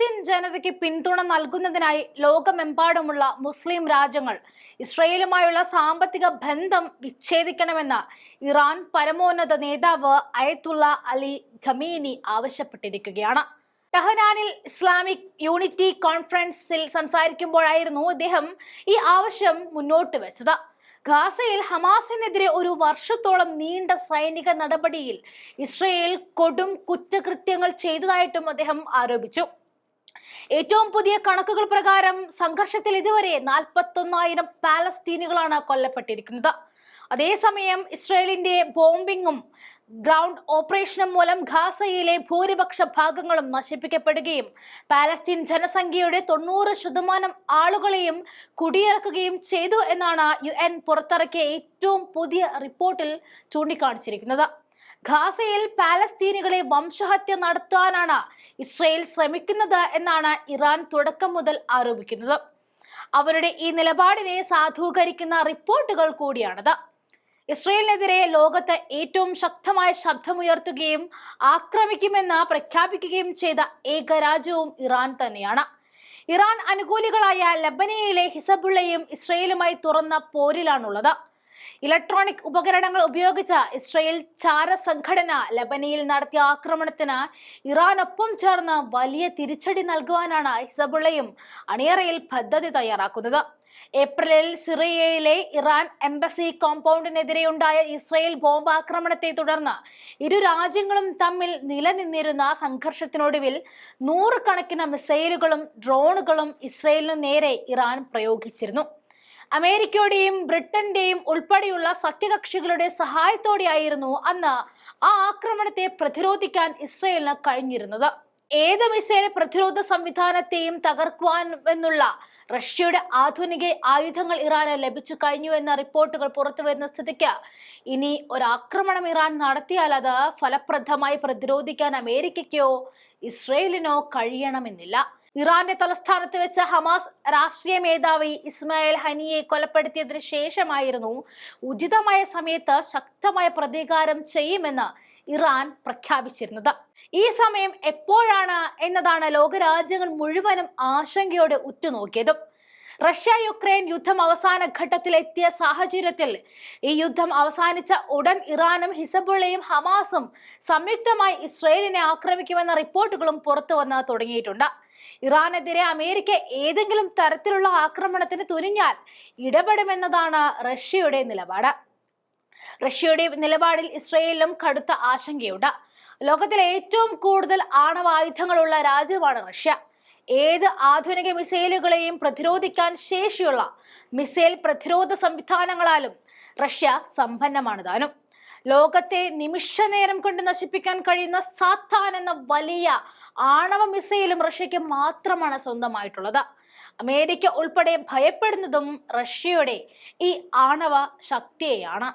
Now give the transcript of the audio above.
Palestine ജനതയ്ക്ക് പിന്തുണ നൽകുന്നതിനായി ലോകമെമ്പാടുമുള്ള മുസ്ലിം രാജ്യങ്ങൾ ഇസ്രയേലുമായുള്ള സാമ്പത്തിക ബന്ധം വിച്ഛേദിക്കണമെന്ന് ഇറാൻ പരമോന്നത നേതാവ് അയത്തുള്ള അലി ഖമീനി ആവശ്യപ്പെട്ടിരിക്കുകയാണ്. ടെഹ്റാനിൽ ഇസ്ലാമിക് യൂണിറ്റി കോൺഫറൻസിൽ സംസാരിക്കുമ്പോഴായിരുന്നു അദ്ദേഹം ഈ ആവശ്യം മുന്നോട്ട് വെച്ചത്. ഗാസയിൽ ഹമാസിനെതിരെ ഒരു വർഷത്തോളം നീണ്ട സൈനിക നടപടിയിൽ ഇസ്രയേൽ കൊടും കുറ്റകൃത്യങ്ങൾ ചെയ്തതായിട്ടും അദ്ദേഹം ആരോപിച്ചു. ഏറ്റവും പുതിയ കണക്കുകൾ പ്രകാരം സംഘർഷത്തിൽ ഇതുവരെ നാൽപ്പത്തൊന്നായിരം പാലസ്തീനുകളാണ് കൊല്ലപ്പെട്ടിരിക്കുന്നത്. അതേസമയം ഇസ്രയേലിന്റെ ബോംബിങ്ങും ഗ്രൗണ്ട് ഓപ്പറേഷനും മൂലം ഖാസയിലെ ഭൂരിപക്ഷ ഭാഗങ്ങളും നശിപ്പിക്കപ്പെടുകയും പാലസ്തീൻ ജനസംഖ്യയുടെ തൊണ്ണൂറ് ശതമാനം ആളുകളെയും കുടിയിറക്കുകയും ചെയ്തു എന്നാണ് യു പുറത്തിറക്കിയ ഏറ്റവും പുതിയ റിപ്പോർട്ടിൽ ചൂണ്ടിക്കാണിച്ചിരിക്കുന്നത്. ഖാസയിൽ പാലസ്തീനികളെ വംശഹത്യ നടത്താനാണ് ഇസ്രയേൽ ശ്രമിക്കുന്നത് എന്നാണ് ഇറാൻ തുടക്കം മുതൽ ആരോപിക്കുന്നത്. അവരുടെ ഈ നിലപാടിനെ സാധൂകരിക്കുന്ന റിപ്പോർട്ടുകൾ കൂടിയാണത്. ഇസ്രയേലിനെതിരെ ലോകത്ത് ഏറ്റവും ശക്തമായ ശബ്ദമുയർത്തുകയും ആക്രമിക്കുമെന്ന് പ്രഖ്യാപിക്കുകയും ചെയ്ത ഏക രാജ്യവും ഇറാൻ തന്നെയാണ്. ഇറാൻ അനുകൂലികളായ ലബനയിലെ ഹിസബുള്ളയും ഇസ്രയേലുമായി തുറന്ന പോരിലാണുള്ളത്. ഇലക്ട്രോണിക് ഉപകരണങ്ങൾ ഉപയോഗിച്ച ഇസ്രയേൽ ചാര സംഘടന ലബനയിൽ നടത്തിയ ആക്രമണത്തിന് ഇറാനൊപ്പം ചേർന്ന് വലിയ തിരിച്ചടി നൽകുവാനാണ് ഹിസബുള്ളയും അണിയറയിൽ പദ്ധതി തയ്യാറാക്കുന്നത്. ഏപ്രിലിൽ സിറിയയിലെ ഇറാൻ എംബസി കോമ്പൗണ്ടിനെതിരെയുണ്ടായ ഇസ്രയേൽ ബോംബാക്രമണത്തെ തുടർന്ന് ഇരു രാജ്യങ്ങളും തമ്മിൽ നിലനിന്നിരുന്ന സംഘർഷത്തിനൊടുവിൽ നൂറുകണക്കിന് മിസൈലുകളും ഡ്രോണുകളും ഇസ്രയേലിനു നേരെ ഇറാൻ പ്രയോഗിച്ചിരുന്നു. അമേരിക്കയുടെയും ബ്രിട്ടന്റെയും ഉൾപ്പെടെയുള്ള സഖ്യകക്ഷികളുടെ സഹായത്തോടെയായിരുന്നു അന്ന് ആ ആക്രമണത്തെ പ്രതിരോധിക്കാൻ ഇസ്രയേലിന് കഴിഞ്ഞിരുന്നത്. ഏത് മിസൈൽ പ്രതിരോധ സംവിധാനത്തെയും എന്നുള്ള റഷ്യയുടെ ആധുനിക ആയുധങ്ങൾ ഇറാന് ലഭിച്ചു കഴിഞ്ഞു എന്ന റിപ്പോർട്ടുകൾ പുറത്തു വരുന്ന സ്ഥിതിക്ക് ഇനി ഒരാക്രമണം ഇറാൻ നടത്തിയാൽ അത് ഫലപ്രദമായി പ്രതിരോധിക്കാൻ അമേരിക്കയ്ക്കോ ഇസ്രയേലിനോ കഴിയണമെന്നില്ല. ഇറാന്റെ തലസ്ഥാനത്ത് വെച്ച ഹമാസ് രാഷ്ട്രീയ മേധാവി ഇസ്മായിൽ ഹനിയെ കൊലപ്പെടുത്തിയതിനു ശേഷമായിരുന്നു ഉചിതമായ സമയത്ത് ശക്തമായ പ്രതികാരം ചെയ്യുമെന്ന് ഇറാൻ പ്രഖ്യാപിച്ചിരുന്നത്. ഈ സമയം എപ്പോഴാണ് എന്നതാണ് ലോകരാജ്യങ്ങൾ മുഴുവനും ആശങ്കയോടെ ഉറ്റുനോക്കിയതും. റഷ്യ യുക്രൈൻ യുദ്ധം അവസാന ഘട്ടത്തിലെത്തിയ സാഹചര്യത്തിൽ ഈ യുദ്ധം അവസാനിച്ച ഉടൻ ഇറാനും ഹിസബുള്ളയും ഹമാസും സംയുക്തമായി ഇസ്രയേലിനെ ആക്രമിക്കുമെന്ന റിപ്പോർട്ടുകളും പുറത്തു വന്ന് തുടങ്ങിയിട്ടുണ്ട്. ഇറാനെതിരെ അമേരിക്ക ഏതെങ്കിലും തരത്തിലുള്ള ആക്രമണത്തിന് തുനിഞ്ഞാൽ ഇടപെടുമെന്നതാണ് റഷ്യയുടെ നിലപാട്. റഷ്യയുടെ നിലപാടിൽ ഇസ്രയേലിലും കടുത്ത ആശങ്കയുണ്ട്. ലോകത്തിലെ ഏറ്റവും കൂടുതൽ ആണവായുധങ്ങളുള്ള രാജ്യമാണ് റഷ്യ. ഏത് ആധുനിക മിസൈലുകളെയും പ്രതിരോധിക്കാൻ ശേഷിയുള്ള മിസൈൽ പ്രതിരോധ സംവിധാനങ്ങളാലും റഷ്യ സമ്പന്നമാണ് താനും. ലോകത്തെ നിമിഷ നേരം കൊണ്ട് നശിപ്പിക്കാൻ കഴിയുന്ന സാത്താൻ എന്ന വലിയ ആണവ മിസൈലും റഷ്യക്ക് മാത്രമാണ് സ്വന്തമായിട്ടുള്ളത്. അമേരിക്ക ഉൾപ്പെടെ ഭയപ്പെടുന്നതും റഷ്യയുടെ ഈ ആണവ ശക്തിയെയാണ്.